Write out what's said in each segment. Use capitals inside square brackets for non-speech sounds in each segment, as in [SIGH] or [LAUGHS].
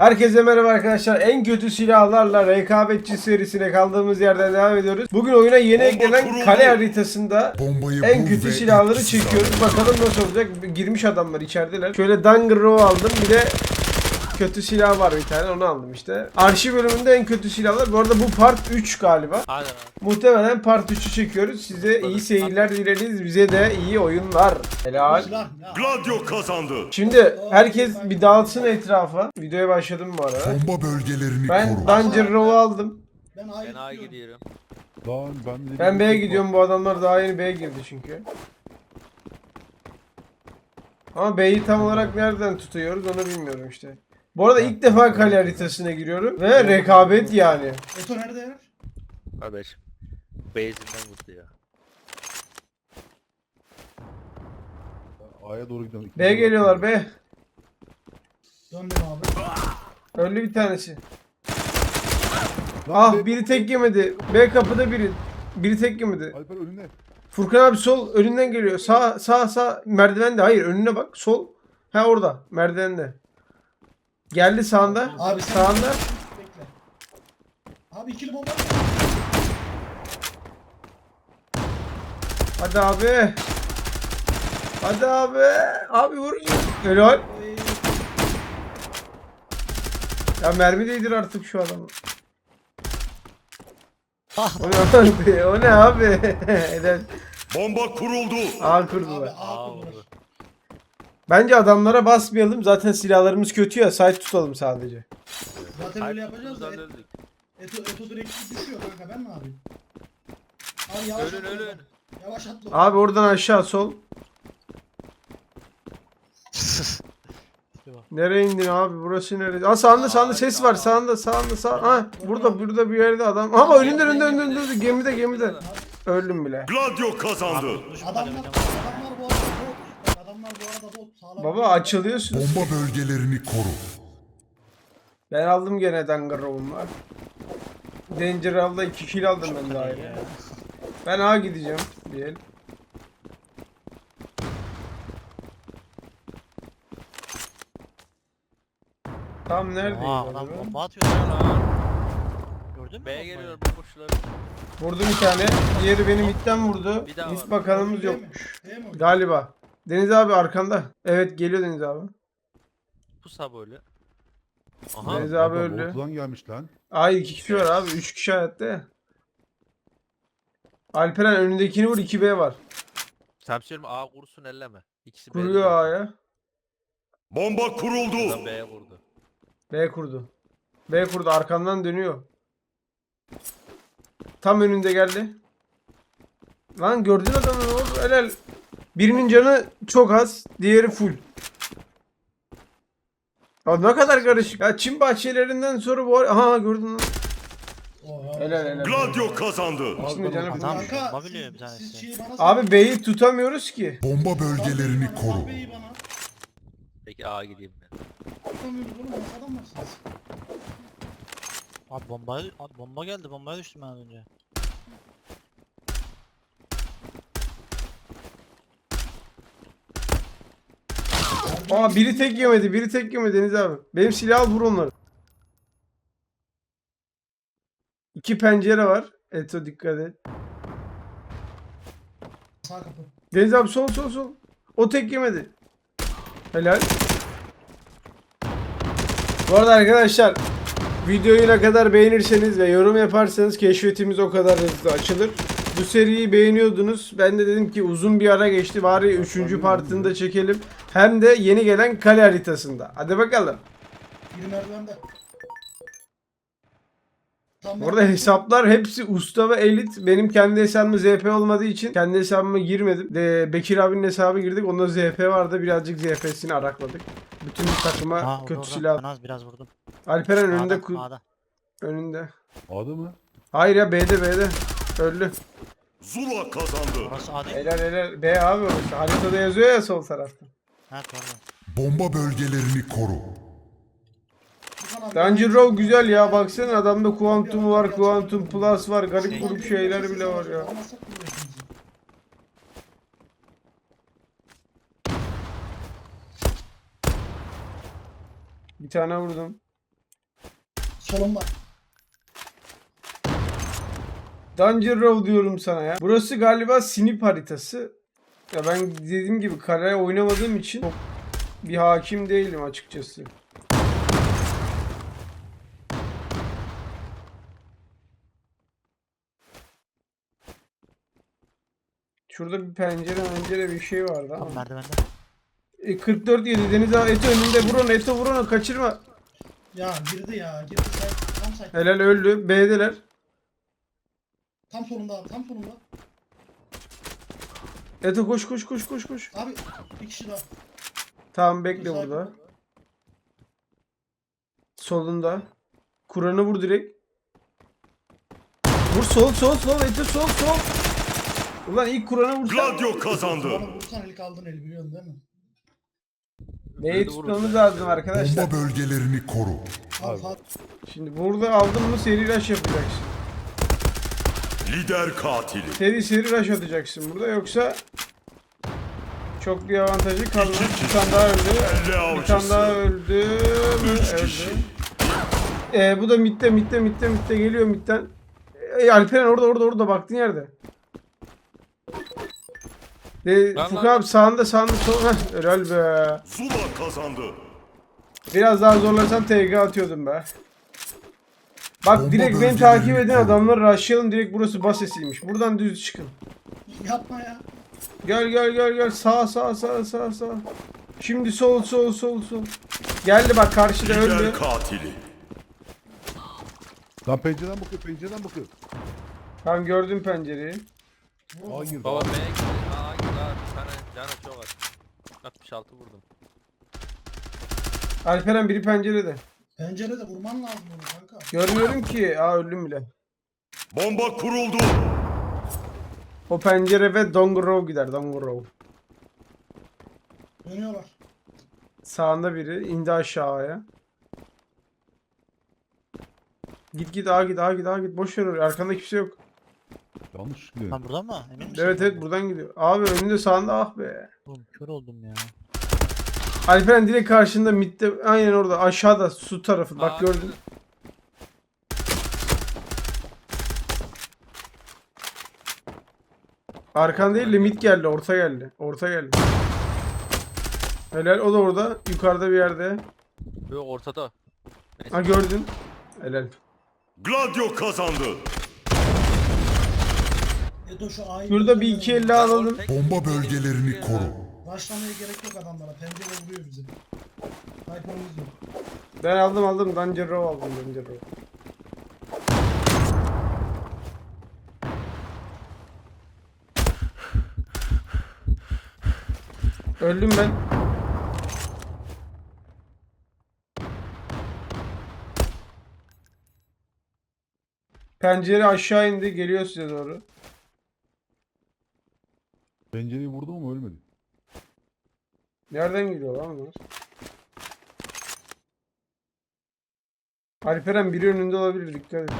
Herkese merhaba arkadaşlar. En kötü silahlarla rekabetçi serisine kaldığımız yerden devam ediyoruz. Bugün oyuna yeni eklenen kale haritasında Bombayı en bul kötü ve silahları etkisiz çekiyoruz. Bakalım nasıl olacak. Girmiş adamlar içerideler. Şöyle Dangerous aldım. Bir de kötü silah var bir tane onu aldım işte. Arşiv bölümünde en kötü silahlar. Bu arada bu part 3 galiba. Hadi lan. Muhtemelen part 3'ü çekiyoruz. Size iyi seyirler dileriz. Bize de iyi oyunlar. Helal. Gladio kazandı. Şimdi herkes bir dağıtsın etrafa. Videoya başladım bu arada. Bomba bölgelerini Ben koru. Danger Row'u aldım. Ben A'ya Ben A gidiyorum. gidiyorum. Lan ben de Ben B'ye gidiyorum bu adamlar daha yeni B'ye girdi çünkü. Ama B'yi tam olarak nereden tutuyoruz onu bilmiyorum işte. Bu arada ilk defa kale haritasına giriyorum ve rekabet yani. Eto nerede ya? Kardeşim. Base'inden vurdu ya. A'ya doğru gidiyorum. B geliyorlar B. Döndüm abi. Öldü bir tanesi. Lan Ah B- biri tek yemedi. B kapıda biri. Biri tek yemedi. Alper önünde. Furkan abi sol önünden geliyor. Sağ sağ sağ merdivende. Hayır önüne bak. Sol. Ha orada. Merdivende. Geldi sağında. Abi sağında. Bekle. Abi ikili bomba. Hadi abi. Hadi abi. Abi vur. Helal. Ya mermi değdir artık şu adamı. Ah O ne abi? [LAUGHS] O ne abi? [LAUGHS] Helal. Bomba kuruldu. Ağ Abi kurdular. A Aa, kurdular. vurdu. Bence adamlara basmayalım. Zaten silahlarımız kötü ya. Site tutalım sadece. Zaten öyle yapacağız da. Eto, Eto direkt düşüyor kanka ben ne yapayım? Abi yavaş Ölün atla. ölün. Yavaş atla. Abi oradan aşağı sol. Nereye indin abi? Burası neresi? Aa sağında sağında ses var. Sağında sağında sağ. Ha burada burada bir yerde adam. Ama önünde önünde önünde önünde gemide gemide. Öldüm bile. Gladio kazandı. Adamlar, adamlar bu arada bot. Bak adamlar bu arada bot. Sağlam. Baba açılıyorsun. Bomba bölgelerini koru. Ben aldım gene Dangerow'um var. Danger Al'da 2 kill aldım ben daha ya. Ben A gideceğim diyelim. Tam neredeyim? Aa adam bomba atıyor lan. Gördün mü? B'ye geliyor bu koşuları. Vurdu bir tane. Diğeri benim itten vurdu. Bir daha Hiç var. bakanımız yokmuş. Galiba. Deniz abi arkanda. Evet geliyor Deniz abi. Pusa böyle. Aha. Deniz abi öldü. Ortadan gelmiş lan. Ay iki kişi var abi. Üç kişi hayatta ya. Alperen önündekini vur 2B var. Samsiyonum A kurusun elleme. İkisi B'de Kuruyor zaten. A'ya. Bomba Adam kuruldu. B'ye vurdu. B kurdu. B kurdu arkandan dönüyor. Tam önünde geldi. Lan gördün adamı ne oldu? Helal. Birinin canı çok az, diğeri full. Ya ne kadar karışık. Ya Çin bahçelerinden sonra bu Aha gördün lan. Helal, helal. Gladio kazandı. İkisinin de canı full. Adam Kanka bomba biliyor siz- bir tanesi. siz şeyi bana Abi B'yi tutamıyoruz ki. Bomba bölgelerini koru. Bana. Peki A gideyim ben. Tutamıyoruz oğlum nasıl adamlarsınız? Abi bomba, abi bomba geldi bombaya düştüm ben az önce. Aa biri tek yemedi, biri tek yemedi Deniz abi. Benim silah al vur onları. İki pencere var. Eto dikkat et. Sağ. Deniz abi sol sol sol. O tek yemedi. Helal. Bu arada arkadaşlar videoyu ne kadar beğenirseniz ve yorum yaparsanız keşfetimiz o kadar hızlı açılır. Bu seriyi beğeniyordunuz. Ben de dedim ki uzun bir ara geçti. Bari 3. partını da çekelim. Hem de yeni gelen kale haritasında. Hadi bakalım. Biri merdivende. Arada hesaplar hepsi usta ve elit. Benim kendi hesabım ZP olmadığı için kendi hesabıma girmedim. De Bekir abinin hesabı girdik. Onda ZP vardı. Birazcık ZP'sini arakladık. Bütün takıma orada kötü orada. silah. Ben az biraz vurdum. Alperen önünde. A'da, ku- A'da. önünde. A'da mı? Hayır ya B'de B'de. Öldü. Zula kazandı. Orası A değil. Helal helal. B abi orası. Haritada yazıyor ya sol tarafta. Ha pardon. Bomba bölgelerini koru. Danger Row güzel ya. Baksana adamda Quantum var, Quantum Plus var. Garip grup şeyler bile var ya. Bir tane vurdum. Solumda. Danger Row diyorum sana ya. Burası galiba sinip haritası. Ya ben dediğim gibi karaya oynamadığım için çok bir hakim değilim açıkçası. Şurada bir pencere pencere bir şey vardı ama. merdivende. E, 44 yedi Deniz abi Eto önünde vur onu Eto vur onu kaçırma. Ya girdi ya. Girdi say. Tam say. Helal öldü. B'deler. Tam solunda abi. Tam solunda. Eto koş koş koş koş koş. Abi bir kişi daha. Tamam bekle Müsait burada. Solunda. Kur'an'ı vur direkt. Vur sol sol sol Eto sol sol. Ulan ilk Kur'an'a vursan. Gladio kazandı. Bana vursan ilk aldın eli biliyorsun değil mi? B'yi tutmamız lazım arkadaşlar. Bomba bölgelerini koru. Fatih. Şimdi burada aldın mı seri rush yapacaksın. Lider katili. Seri seri rush atacaksın burada yoksa çok bir avantajı kalmaz. Bir tane daha öldü. Bir tane daha öldü. Üç Öldü. kişi. Ee, bu da mitte mitte mitte mitte geliyor mitten. Ee, Alperen orada orada orada baktığın yerde. Ee, Lan Furkan lan. abi sağında sağında sol. Heh, helal be. Zula kazandı. Biraz daha zorlarsan TG atıyordum be. Bak Bomba direkt beni takip edin koru. adamlar rushlayalım direkt burası basesiymiş. Buradan düz çıkın. Yapma ya. Gel gel gel gel sağ sağ sağ sağ sağ. Şimdi sol sol sol sol. Geldi bak karşıda öldü. Katili. Lan pencereden bakıyor pencereden bakıyor. Tamam gördüm pencereyi. Hayır. Baba B'ye gitti. Aa gitti abi. Bir tane canı çok az. 66 vurdum. Alperen biri pencerede. Pencerede vurman lazım onu kanka. Görmüyorum ki. Aa öldüm bile. Bomba kuruldu. O pencere ve Dongurov gider. Dongurov. Dönüyorlar. Sağında biri. indi aşağıya. Git git ağa git ağa git ağa git. Boş ver orayı. Arkanda kimse yok. Yanlış gidiyor. Lan buradan mı? Emin misin? Evet evet buradan gidiyor. Abi önünde sağında ah be. Oğlum kör oldum ya. Alperen direkt karşında midde aynen orada aşağıda su tarafı. Bak Aa, gördün. Arkan değil de mid geldi. Orta geldi. Orta geldi. Helal o da orada. Yukarıda bir yerde. Yok ortada. Neyse. Ha gördün. Helal. Gladio kazandı. Edo şu A'yı... Şurada bir iki elle alalım. Bomba bölgelerini koru. Başlamaya gerek yok adamlara. Pencere vuruyor bizi. Sniper'ımız yok. Ben aldım aldım. Danger Row aldım. Danger Row. Öldüm ben. Pencere aşağı indi. Geliyor size doğru. Pencereyi. Nereden geliyor lan bunlar? Alperen biri önünde olabilir. Dikkat et.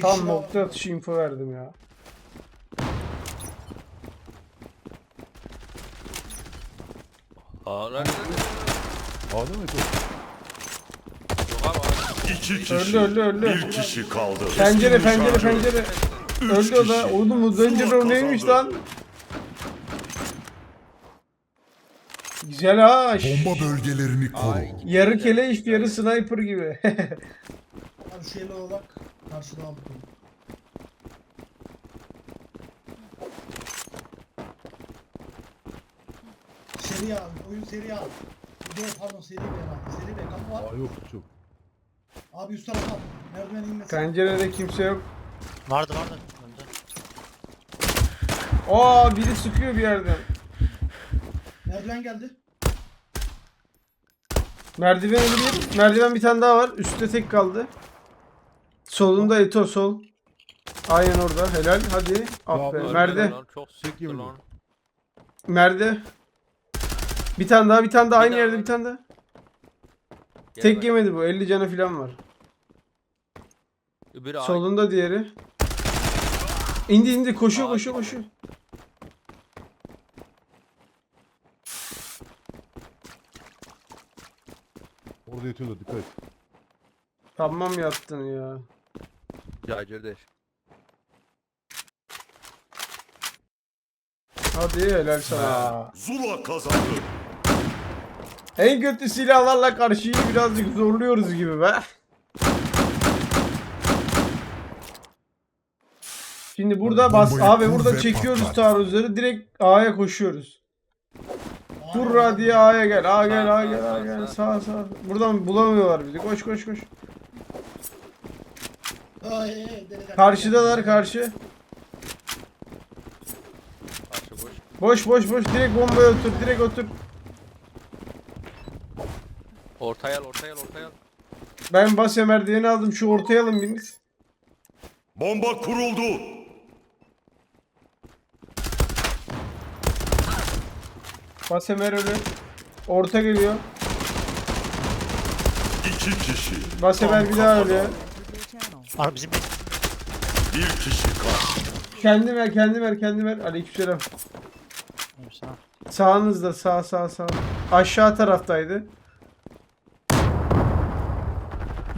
Tam nokta atışı info verdim ya. Aa lan. Ağda mı? Yok. İki kişi. Öldü, öldü, öldü. Bir kişi kaldı. Pencere pencere pencere. Öldü o da. Oğlum bu Zula Row neymiş lan? Şş. Bomba bölgelerini koru. Ay. Yarı keleş yarı sniper gibi. [LAUGHS] Abi şu ele olarak karşıda onu. Seri al. Oyun seri al. Yok pardon seri B abi. Seri B kapı var. Aa yok çok. Abi üst tarafa. Merdiven inmesin. Pencerede kimse yok. Vardı vardı. Aa biri sıkıyor bir yerden. Merdiven geldi. Merdiven bir. Merdiven bir tane daha var. Üstte tek kaldı. Solunda Eto sol. Aynen orada. Helal. Hadi. Ah be. Merde. Lan, çok sıktı yemin lan. Merde. Bir tane daha bir tane daha Bir aynı daha yerde var. bir tane daha. Gel Tek bak. yemedi bu. 50 canı falan var. Öbürü A. Solunda diğeri. İndi indi koşuyor Aa, koşuyor koşuyor. Orada yatıyorlar dikkat et. Tamam yattın ya. Cacır Hadi helal sana. Zula kazandı. En kötü silahlarla karşıyı birazcık zorluyoruz gibi be. Şimdi burada bas abi burada çekiyoruz taarruzları direkt A'ya koşuyoruz. Kurra diye A'ya gel. A gel A gel A gel. Sağ sağ. Buradan bulamıyorlar bizi. Koş koş koş. Karşıdalar karşı. Karşı boş. Boş boş boş. Direkt bombaya otur. Direkt otur. Ortaya al ortaya al ortaya al. Ben bas merdiveni aldım. Şu ortaya alın biriniz. Bomba kuruldu. Bas emer ölü. Orta geliyor. İki kişi. Bas emer bir daha ölüyor. Abi bizim Bir kişi kaldı. Kendi ver, kendi ver, kendi ver. Aleykümselam. Sağınızda, sağ, sağ, sağ. Aşağı taraftaydı.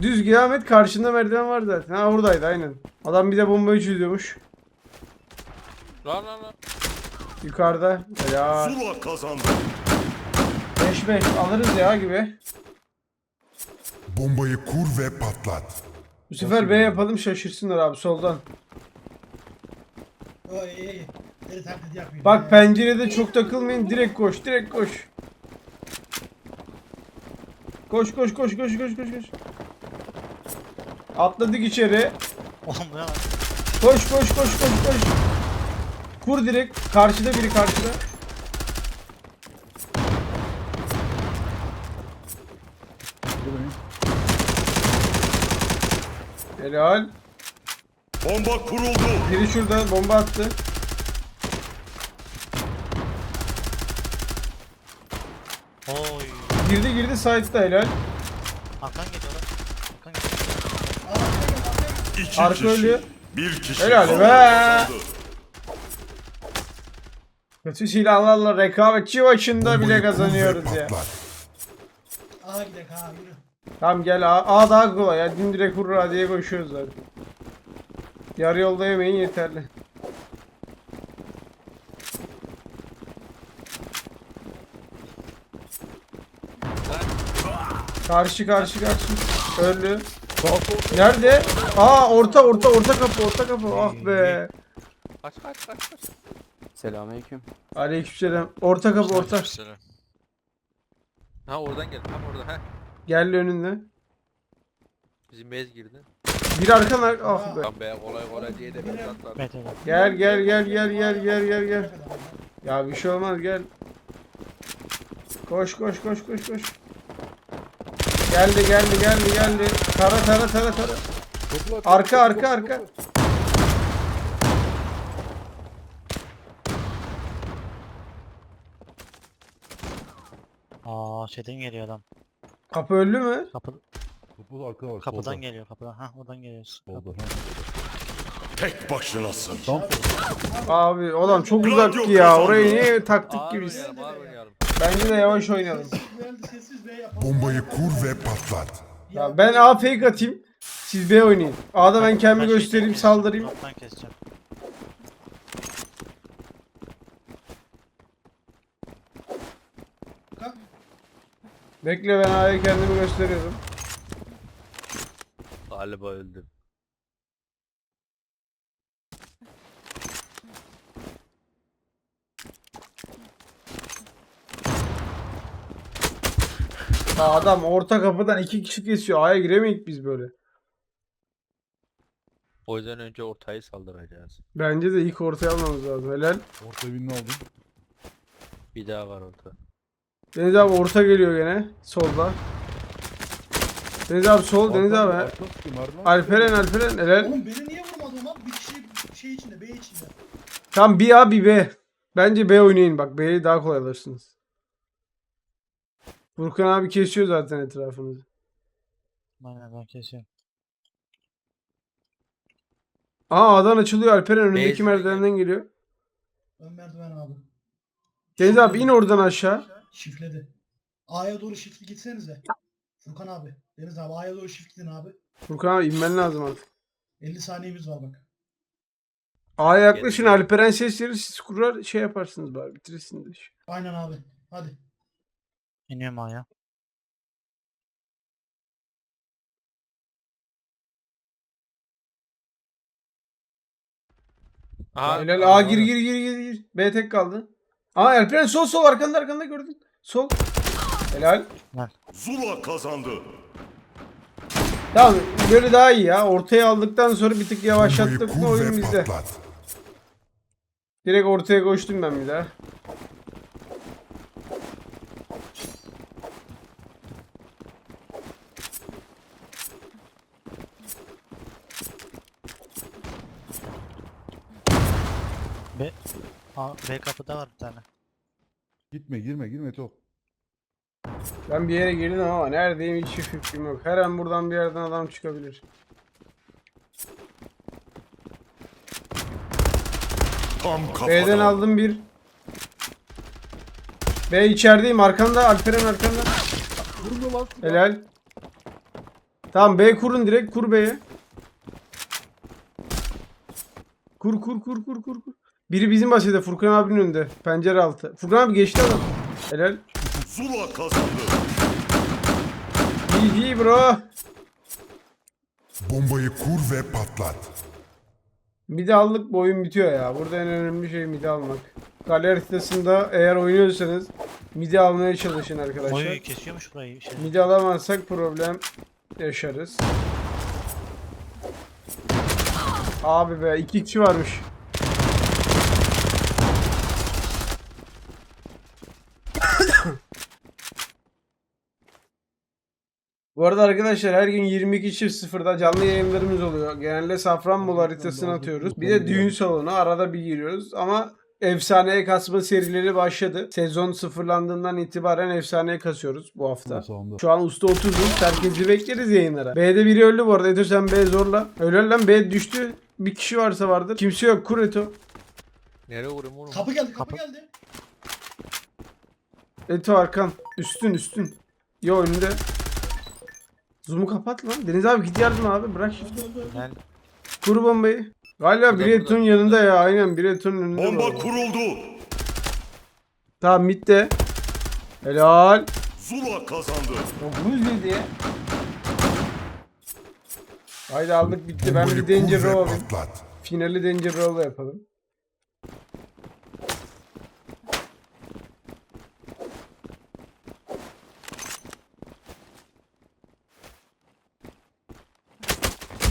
Düz devam et, karşında merdiven var zaten. Ha oradaydı aynen. Adam bir de bombayı çözüyormuş. Lan lan lan. Yukarıda. Ya Zula kazandı. 5-5 alırız ya gibi. Bombayı kur ve patlat. Bu sefer B yapalım şaşırsınlar abi soldan. Ay, ay. Deli taklidi yapmayın. Bak Ya. pencerede çok takılmayın. Direkt koş, direkt koş. Koş koş koş koş koş koş koş. Atladık içeri. Oğlum bu ne lan? Koş koş koş koş koş. Kur direkt. Karşıda biri karşıda. Helal. Bomba kuruldu. Biri şurada bomba attı. Oy. Girdi girdi side'da helal. Arkan geliyor. Aa, arkaya gel, arkaya gel. İki Arka kişi. ölüyor. Bir kişi Helal be. Kazandı. Kötü silahlarla rekabetçi maçında bile kazanıyoruz ya. Aa gidelim ha yürü. Tamam gel A, A daha kolay ya. Dün direkt hurra diye koşuyoruz zaten. Yarı yolda yemeyin yeterli. Karşı karşı karşı. Öldü. Nerede? Aa orta orta orta kapı orta kapı. Ah be. Kaç kaç kaç kaç. Selamünaleyküm. Aleykümselam. Orta kapı orta. Ha oradan gel. Tam orada ha. Geldi önünde. Bizim bez girdi. Bir arkan ar- ah be. Lan be kolay kolay diye de bir atlar. Gel gel gel gel gel gel gel gel. Ya bir şey olmaz gel. Koş koş koş koş koş. Geldi geldi geldi geldi. Tara tara tara tara. Arka, arka, arka. Şeyden geliyor adam. Kapı öldü mü? Kapı, Kapı arkada var. kapıdan solda. geliyor kapıdan. Ha oradan geliyoruz. Solda. Ha. Tek başınasın. Tam Abi adam çok uzak ki ya. Orayı niye taktık oynayalım. Bence de yavaş oynayalım. Bombayı kur ve patlat. Ya ben A fake atayım. Siz B oynayın. A'da ben kendimi şeyden göstereyim saldırayım. Drop'tan keseceğim. Bekle ben A'ya kendimi gösteriyorum. Galiba öldüm. Ya adam orta kapıdan iki kişi kesiyor. A'ya giremeyik biz böyle. O yüzden önce ortayı saldıracağız. Bence de ilk ortaya almamız lazım. Helal. orta birini aldım. Bir daha var orta. Deniz abi orta geliyor gene. Solda. Deniz abi sol. Deniz abi. Alperen Alperen helal. Oğlum beni niye vurmadın lan? Bir kişi şey içinde B içinde. Tam bir A bir B. Bence B oynayın bak. B'yi daha kolay alırsınız. Furkan abi kesiyor zaten etrafınızı. Aynen ben kesiyorum. Aa A'dan açılıyor Alperen önündeki merdivenden geliyor. Ön merdiven abi. Deniz abi in oradan aşağı. Şifledi. A'ya doğru şifli gitsenize. Furkan abi. Deniz abi A'ya doğru gidin abi. Furkan abi inmen lazım artık. 50 saniyemiz var bak. A'ya yaklaşın Alperen ses verir siz kurar şey yaparsınız bari bitirirsiniz. işi. Aynen abi. Hadi. İniyorum A'ya. Aha, Helal aha, A gir gir gir gir gir. B tek kaldı. Aa Alperen sol sol arkanda arkanda gördün. Sol. Helal. Zula kazandı. Tamam böyle daha iyi ya. Ortaya aldıktan sonra bir tık yavaşlattık mı oyun patlat. Direkt ortaya koştum ben bir daha. B, A, B kapıda var bir tane. Gitme girme girme top. Ben bir yere girdim ama neredeyim hiç fikrim yok. Her an buradan bir yerden adam çıkabilir. Tam kafadan. B'den aldım bir. B içerideyim arkanda Alperen arkanda. Vurma lan. Helal. Tamam B kurun direkt kur B'ye. Kur kur kur kur kur kur. Biri bizim bahçede Furkan abinin önünde. Pencere altı. Furkan abi geçti adam. Helal. Zula kazandı. GG bro. Bombayı kur ve patlat. Midi aldık bu oyun bitiyor ya. Burada en önemli şey midi almak. Kale haritasında eğer oynuyorsanız midi almaya çalışın arkadaşlar. Oy kesiyormuş burayı. Şey. Midi alamazsak problem yaşarız. Abi be iki kişi varmış. Bu arada arkadaşlar her gün 22.00'da canlı yayınlarımız oluyor. Genelde Safranbolu haritasını atıyoruz. Bir de düğün salonu arada bir giriyoruz ama efsaneye kasma serileri başladı. Sezon sıfırlandığından itibaren efsaneye kasıyoruz bu hafta. Şu an usta 30'uz. Herkesi bekleriz yayınlara. B'de biri öldü bu arada. Eto sen B zorla. Öyle lan B düştü. Bir kişi varsa vardır. Kimse yok. Kur Eto. Nereye vurayım oğlum? Kapı geldi kapı, Kapı. geldi. Eto arkan. Üstün üstün. Yo önünde. Zoom'u kapat lan. Deniz abi git yardım abi. Bırak shift'i. Helal. Kur bombayı. Galiba biri Eto'nun yanında ya. Aynen biri Eto'nun önünde. bu Bomba arada. kuruldu. Tamam midde. Helal. Zula kazandı. Ya bunu izledi ya. Haydi aldık bitti. Ben bir Danger alayım. patlat. Finali Danger Row'la yapalım.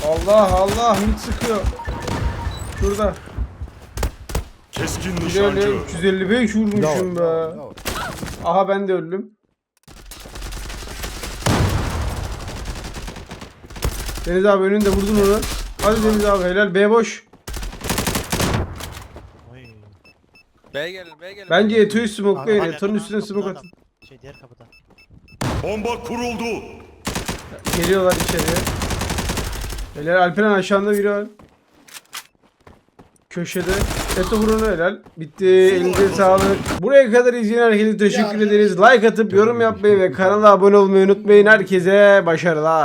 Allah Allah mid sıkıyor. Şurada. Keskin nişancı. öyle 355 vurmuşum be. Aha ben de öldüm. Deniz abi önünde vurdun onu. Hadi Deniz abi helal B boş. B gelin B gelin. Bence Eto'yu smokelayın. Adam Eto'nun üstüne smoke atın. Şey diğer kapıda. Bomba kuruldu. Geliyorlar içeriye. Helal Alperen aşağında biri var. Köşede. Eto vurunu helal. Bitti. Elinize sağlık. Buraya kadar izleyen herkese teşekkür ederiz. Like atıp yorum yapmayı ve kanala abone olmayı unutmayın. Herkese başarılar.